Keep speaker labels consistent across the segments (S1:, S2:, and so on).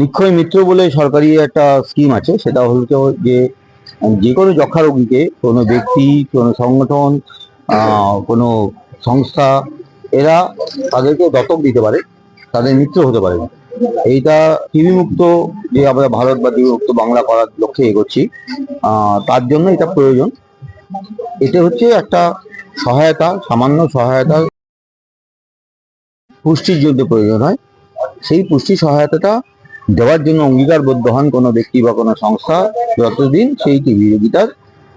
S1: নিক্ষয় মিত্র বলে সরকারি একটা স্কিম আছে, সেটা হলো যে যে কোনো যক্ষা রোগীকে কোনো ব্যক্তি, কোনো সংগঠন কোনো সংস্থা, এরা তাদেরকে দত্তক দিতে পারে, তাদের মিত্র হতে পারে এইটা টিভি মুক্ত যে আমরা ভারত বা টিভি মুক্ত বাংলা করার লক্ষ্যে এগোচ্ছি তার জন্য এটা প্রয়োজন। এটা হচ্ছে একটা সহায়তা, সামান্য সহায়তা। পুষ্টির জন্য প্রয়োজন হয়, সেই পুষ্টি সহায়তাটা দেওয়ার জন্য অঙ্গীকারবদ্ধ হন কোনো ব্যক্তি বা কোনো সংস্থা যতদিন সেই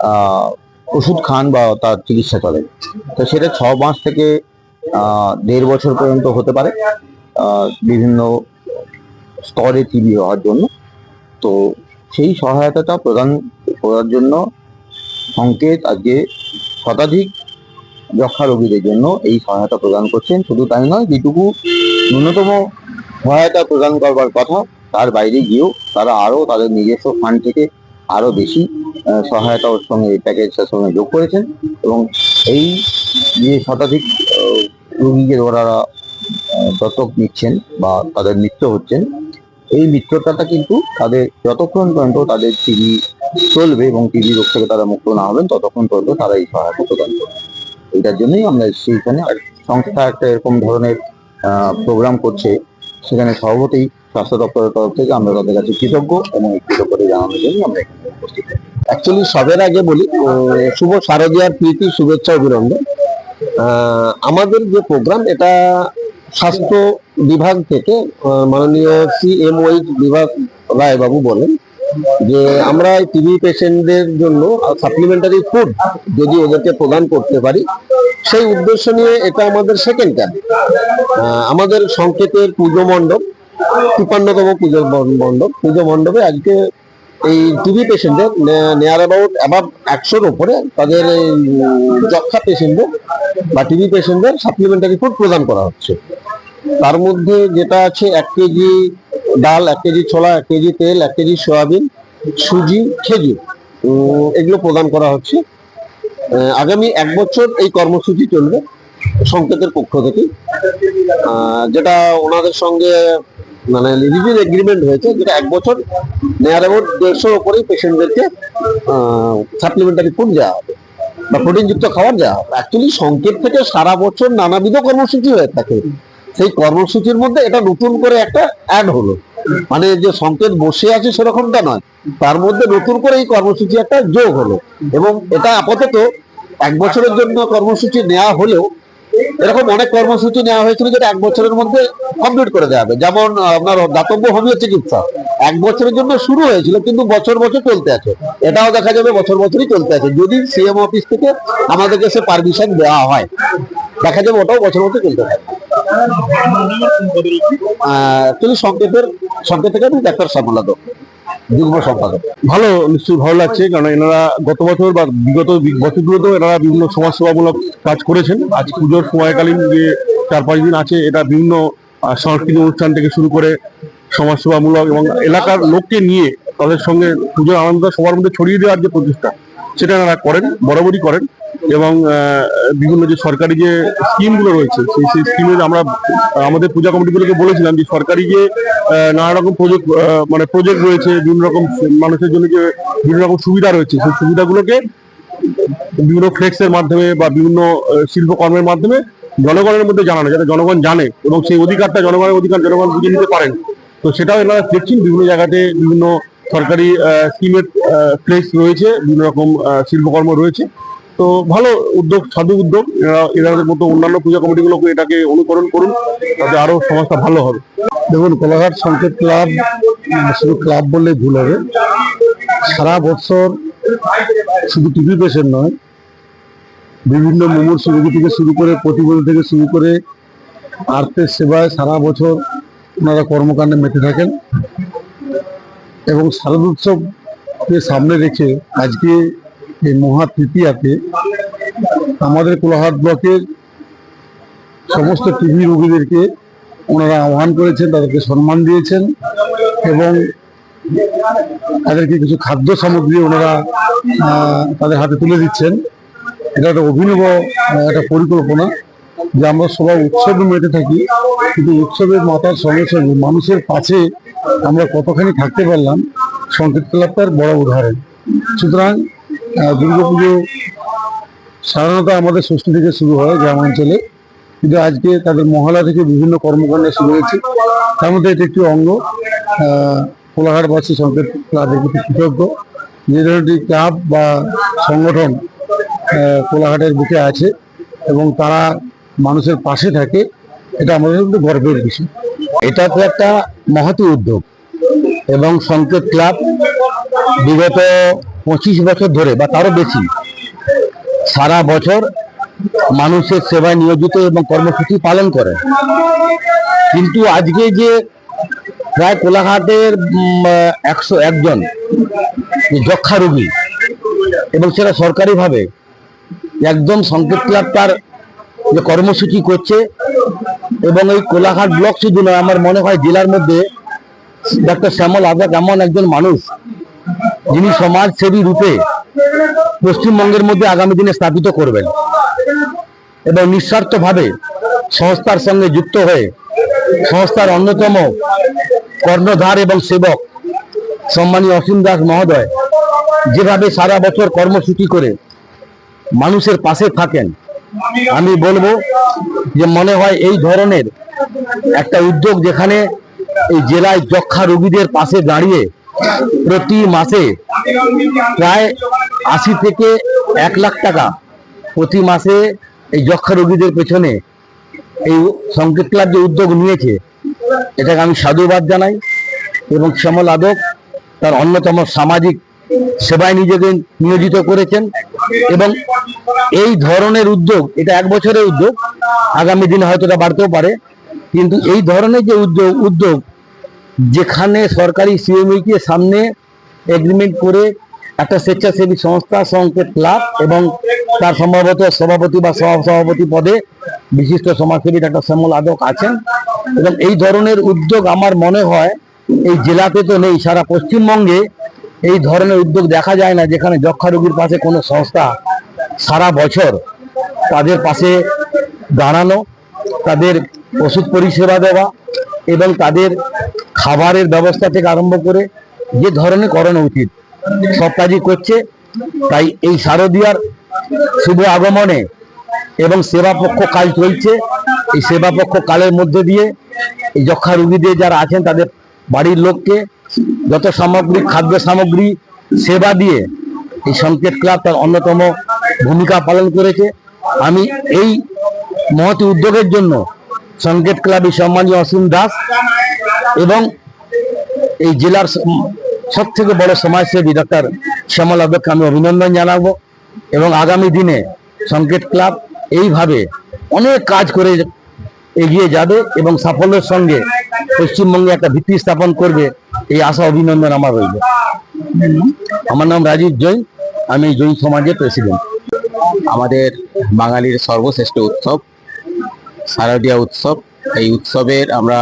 S1: আহ, ওষুধ খান বা তার চিকিৎসা চলে তো সেটা ছ মাস থেকে দেড় বছর পর্যন্ত হতে পারে। বিভিন্ন স্তরে টিবি হওয়ার জন্য। তো সেই সহায়তাটা প্রদান করার জন্য সংকেত আজকে শতাধিক যক্ষা রোগীদের জন্য এই সহায়তা প্রদান করছেন। শুধু তাই নয় যেটুকু ন্যূনতম সহায়তা প্রদান করবার কথা, তার বাইরে গিয়েও তারা আরও তাদের নিজস্ব ফান্ড থেকে আরও বেশি সহায়তা ওর সঙ্গে এই প্যাকেজটার সঙ্গে যোগ করেছেন এবং এই যে শতাধিক রোগীকে ওরা দত্তক নিচ্ছেন বা তাদের মৃত্যু হচ্ছেন, এই মিত্রতাটা কিন্তু তাদের যতক্ষণ পর্যন্ত তাদের টিভি চলবে এবং টিভি রোগ থেকে তারা মুক্ত না হবেন, ততক্ষণ পর্যন্ত তারা এই সহায়তা প্রদান করবে। এটার জন্যই আমরা সেইখানে সংস্থা একটা এরকম ধরনের প্রোগ্রাম করছে সেখানে সভাপতি, স্বাস্থ্য দপ্তরের তরফ থেকে আমরা তাদের কাছে কৃতজ্ঞ এবং এই কৃতজ্ঞতা জানানোর জন্য আমরা এখানে উপস্থিত।
S2: অ্যাকচুয়ালি সবের আগে বলি শুভ শারদীয়ার প্রীতি, শুভেচ্ছা, অভিনন্দন। আমাদের যে প্রোগ্রাম এটা স্বাস্থ্য বিভাগ থেকে মাননীয় সিএমওই বিভাগ রায়বাবু বলেন যে, আমরা টিবি পেশেন্টদের জন্য সাপ্লিমেন্টারি ফুড যদি ওদেরকে প্রদান করতে পারি সেই উদ্দেশ্য নিয়ে এটা আমাদের সেকেন্ড ক্যাম্প আমাদের সংকেতের পুজো মণ্ডপ, তিপ্পান্নতম পুজো মণ্ডপ, পুজো মণ্ডপে আজকে এই টিবি পেশেন্টদের নেয়ার অ্যাবাউট অ্যাবাভ একশোর উপরে তাদের এই যক্ষা পেশেন্টদের বা টিবি পেশেন্টদের সাপ্লিমেন্টারি ফুড প্রদান করা হচ্ছে। তার মধ্যে যেটা আছে এক কেজি ডাল, এক কেজি ছোলা, এক কেজি তেল, এক কেজি সয়াবিন, সুজি, খেজুর এগুলো প্রদান করা হচ্ছে। আগামী এক বছর এই কর্মসূচি চলবে সংকেতের পক্ষ থেকে। যেটা ওনাদের সঙ্গে মানে রিভিউ এগ্রিমেন্ট হয়েছে, যেটা এক বছর নেয়ার অ্যাবাউট দেড়শোর উপরেই পেশেন্টদেরকে সাপ্লিমেন্টারি ফুড দেওয়া হবে বা প্রোটিনযুক্ত খাবার দেওয়া হবে। অ্যাকচুয়ালি সংকেত থেকে সারা বছর নানাবিধ কর্মসূচি হয়ে থাকে। সেই কর্মসূচির মধ্যে এটা নতুন করে একটা অ্যাড হলো। মানে যে সংকেত বসে আছে সেরকমটা নয়। তার মধ্যে নতুন করে এই কর্মসূচি একটা যোগ হলো এবং এটা আপাতত এক বছরের জন্য কর্মসূচি নেওয়া হলেও এরকম অনেক কর্মসূচি নেওয়া হয়েছিল যেটা এক বছরের মধ্যে কমপ্লিট করে দেওয়া হবে। যেমন আপনার দাতব্য হোমিও চিকিৎসা। এক বছরের জন্য শুরু হয়েছিল কিন্তু বছর বছর চলতে আছে। এটাও দেখা যাবে বছর বছরই চলতে আছে। যদি সিএম অফিস থেকে আমাদেরকে সে পারমিশন দেওয়া হয়, দেখা যাবে ওটাও বছর বছর চলতে থাকে অ্যাকচুয়ালি সংকেতের সংকেত থেকে ডাক্তার দত্ত, যুগ্ম সম্পাদক।
S3: ভালো নিশ্চয়ই ভালো লাগছে কারণ এনারা গত বছর বা বিগত বছরগুলোতেও এনারা বিভিন্ন সমাজসেবামূলক কাজ করেছেন। আজ পুজোর সময়কালীন যে চার পাঁচ দিন আছে এটা বিভিন্ন সাংস্কৃতিক অনুষ্ঠান থেকে শুরু করে সমাজসেবামূলক এবং এলাকার লোককে নিয়ে তাদের সঙ্গে পুজোর আনন্দ সবার মধ্যে ছড়িয়ে দেওয়ার যে প্রচেষ্টা সেটা এনারা করেন বরাবরই করেন। এবং বিভিন্ন যে সরকারি যে স্কিমগুলো রয়েছে, সেই সেই স্কিমে আমরা, আমাদের পূজা কমিটিগুলোকে বলেছিলাম যে সরকারি যে নানা রকম প্রজেক্ট মানে প্রজেক্ট রয়েছে, বিভিন্ন রকম মানুষের জন্য যে বিভিন্ন রকম সুবিধা রয়েছে, সেই সুবিধাগুলোকে বিভিন্ন ফ্লেক্সের মাধ্যমে বা বিভিন্ন শিল্পকর্মের মাধ্যমে জনগণের মধ্যে জানানো, যাতে জনগণ জানে এবং সেই অধিকারটা জনগণের অধিকার, জনগণ বুঝে নিতে পারেন। তো সেটাও এনারা দেখছেন, বিভিন্ন জায়গাতে বিভিন্ন সরকারি স্কিমের ফ্লেক্স রয়েছে, বিভিন্ন রকম শিল্পকর্ম রয়েছে। তো ভালো উদ্যোগ, সাধু উদ্যোগ। এদের মতো অন্যান্য পূজা কমিটিগুলোকে এটাকে অনুকরণ করুন, তাতে আরও সমাজটা ভালো হবে।
S2: দেখুন, কোলাঘাট সংকেত ক্লাব শুধু ক্লাব বললে ভুল হবে। সারা বছর শুধু টিভি পেশেন্ট নয়, বিভিন্ন মুমূর্ষ রোগী থেকে শুরু করে প্রতিবন্ধী থেকে শুরু করে আর্থের সেবায় সারা বছর ওনারা কর্মকাণ্ডে মেতে থাকেন। এবং শারদ উৎসবকে সামনে রেখে আজকে এই মহা তৃতীয়াতে আমাদের কোলাহাট ব্লকের সমস্ত টিভি রোগীদেরকে ওনারা আহ্বান করেছেন, তাদেরকে সম্মান দিয়েছেন এবং তাদেরকে কিছু খাদ্য সামগ্রী ওনারা তাদের হাতে তুলে দিচ্ছেন। এটা একটা অভিনব একটা পরিকল্পনা যে আমরা সবাই উৎসবে মেতে থাকি, কিন্তু উৎসবের মাতার সঙ্গে সঙ্গে মানুষের পাশে
S3: আমরা কতখানি থাকতে পারলাম, সংকেত ক্লাব তার বড় উদাহরণ। সুতরাং আহ, দুর্গাপুজো সাধারণত আমাদের ষষ্ঠী থেকে শুরু হয় গ্রামাঞ্চলে। কিন্তু আজকে তাদের মহলা থেকে বিভিন্ন কর্মকাণ্ডে শুরু হয়েছে। তার মধ্যে এটি একটি অঙ্গ। কোলাঘাটবাসী সংকেত ক্লাবের প্রতি কৃতজ্ঞ। যে ধরনের ক্লাব বা সংগঠন কোলাঘাটের বুকে আছে এবং তারা মানুষের পাশে থাকে এটা আমাদের কিন্তু গর্বের বিষয়।
S4: এটা তো একটা মহতি উদ্যোগ এবং সংকেত ক্লাব বিগত পঁচিশ বছর ধরে বা তারও বেশি, সারা বছর মানুষের সেবায় নিয়োজিত এবং কর্মসূচি পালন করে। কিন্তু আজকে যে প্রায় কোলাঘাটের একশো একজন যক্ষা রোগী এবং সেটা সরকারিভাবে একদম সংকেত ক্লাব তার যে কর্মসূচি করছে এবং এই কোলাঘাট ব্লক শুধু নয়, আমার মনে হয় জেলার মধ্যে ডক্টর শ্যামল আজাদ এমন একজন মানুষ যিনি সমাজসেবী রূপে পশ্চিমবঙ্গের মধ্যে আগামী দিনে স্থাপিত করবেন এবং নিঃস্বার্থভাবে সংস্থার সঙ্গে যুক্ত হয়ে সংস্থার অন্যতম কর্ণধার এবং সেবক সম্মানীয় অসীম দাস মহোদয় যেভাবে সারা বছর কর্মসূচি করে মানুষের পাশে থাকেন, আমি বলব যে মনে হয় এই ধরনের একটা উদ্যোগ যেখানে এই জেলায় যক্ষা রোগীদের পাশে দাঁড়িয়ে প্রতি মাসে প্রায় আশি থেকে এক লাখ টাকা প্রতি মাসে এই যক্ষা রোগীদের পেছনে এই সংকেত ক্লাব যে উদ্যোগ নিয়েছে, এটাকে আমি সাধুবাদ জানাই এবং শ্যামল আদক তার অন্যতম সামাজিক সেবায় নিজেকে নিয়োজিত করেছেন এবং এই ধরনের উদ্যোগ, এটা এক বছরের উদ্যোগ, আগামী দিনে হয়তো এটা বাড়তেও পারে, কিন্তু এই ধরনের যে উদ্যোগ উদ্যোগ যেখানে সরকারি সিএমই কে সামনে এগ্রিমেন্ট করে একটা স্বেচ্ছাসেবী সংস্থা সংকেত ক্লাব এবং তার সম্ভবত সভাপতি বা সভাপতি পদে বিশিষ্ট সমাজসেবী ডাক্তার শ্যামল আদক আছেন। এবং এই ধরনের উদ্যোগ আমার মনে হয় এই জেলাতে তো নেই, সারা পশ্চিমবঙ্গে এই ধরনের উদ্যোগ দেখা যায় না, যেখানে যক্ষা রোগীর পাশে কোনো সংস্থা সারা বছর তাদের পাশে দাঁড়ানো, তাদের ওষুধ পরিষেবা দেওয়া এবং তাদের খাবারের ব্যবস্থা থেকে আরম্ভ করে যে ধরনের করানো উচিত, সব কাজই করছে। তাই এই শারদীয়ার শুভ আগমনে এবং সেবা পক্ষ কাজ চলছে। এই সেবা পক্ষ কালের মধ্যে দিয়ে এই যক্ষা রোগীদের যারা আছেন, তাদের বাড়ির লোককে যত সামগ্রিক খাদ্য সামগ্রী, সেবা দিয়ে এই সংকেত ক্লাব তার অন্যতম ভূমিকা পালন করেছে। আমি এই মহতি উদ্যোগের জন্য সংকেত ক্লাবের সম্মানীয় অসীম দাস এবং এই জেলার সব থেকে বড় সমাজসেবী ডক্টর শ্যামল আবেদকে আমি অভিনন্দন জানাব এবং আগামী দিনে সংকেত ক্লাব এইভাবে অনেক কাজ করে এগিয়ে যাবে এবং সাফল্যের সঙ্গে পশ্চিমবঙ্গে একটা ভিত্তি স্থাপন করবে, এই আশা, অভিনন্দন আমার রইল। আমার নাম রাজীব জৈন, আমি জৈন সমাজের প্রেসিডেন্ট। আমাদের বাঙালির সর্বশ্রেষ্ঠ উৎসব, শারদীয়া উৎসব, এই উৎসবের আমরা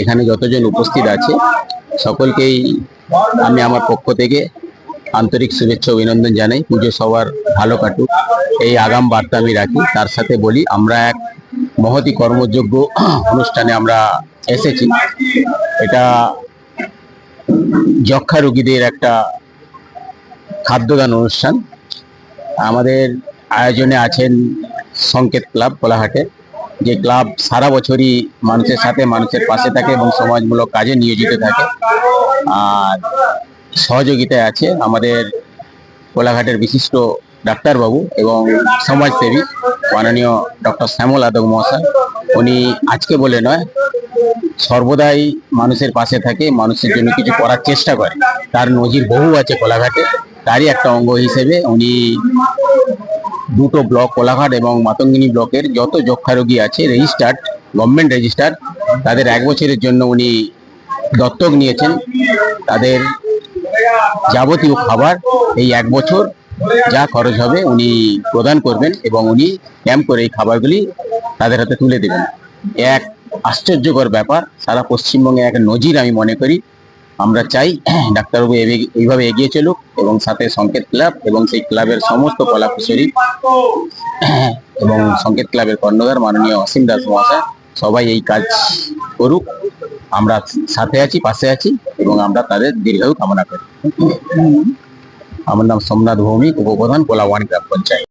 S4: এখানে যতজন উপস্থিত আছে, সকলকেই আমি আমার পক্ষ থেকে আন্তরিক শুভেচ্ছা অভিনন্দন জানাই। পুজো সবার ভালো কাটুক। এই আগাম বার্তা আমি রাখি। তার সাথে বলি, আমরা এক মহতি কর্মযোগ্য অনুষ্ঠানে আমরা এসেছি। এটা যক্ষা রোগীদের একটা খাদ্যদান অনুষ্ঠান। আমাদের আয়োজনে আছেন সংকেত ক্লাব, কোলাহাটে। যে ক্লাব সারা বছরই মানুষের সাথে, মানুষের পাশে থাকে এবং সমাজমূলক কাজে নিয়োজিত থাকে। আর সহযোগিতায় আছে আমাদের কোলাঘাটের বিশিষ্ট ডাক্তারবাবু এবং সমাজসেবী মাননীয় ডক্টর শ্যামল আদক মহাশয়। উনি আজকে বলে নয়, সর্বদাই মানুষের পাশে থাকে, মানুষের জন্য কিছু করার চেষ্টা করে। তার নজির বহু আছে কোলাঘাটে। তারই একটা অঙ্গ হিসেবে উনি দুটো ব্লক, কোলাঘাট এবং মাতঙ্গিনী ব্লকের যত যক্ষা রোগী আছে রেজিস্টার্ড গভর্নমেন্ট রেজিস্টার তাদের এক বছরের জন্য উনি দত্তক নিয়েছেন। তাদের যাবতীয় খাবার এই এক বছর যা খরচ হবে উনি প্রদান করবেন এবং উনি ক্যাম্প করে এই খাবারগুলি তাদের হাতে তুলে দেবেন। এক আশ্চর্যকর ব্যাপার, সারা পশ্চিমবঙ্গে এক নজির আমি মনে করি আমরা চাই ডাক্তারবাবু এইভাবে এগিয়ে চলুক এবং সাথে সংকেত ক্লাব এবং সেই ক্লাবের সমস্ত কলাকুশলী এবং সংকেত ক্লাবের কর্ণধার মাননীয় অসীম দাস মহাশয় সবাই এই কাজ করুক।
S5: আমরা সাথে আছি, পাশে আছি এবং আমরা তাদের দীর্ঘায়ু কামনা করি। আমার নাম সোমনাথ ভৌমিক, উপপ্রধান কোলাওয়ান গ্রাম পঞ্চায়েত।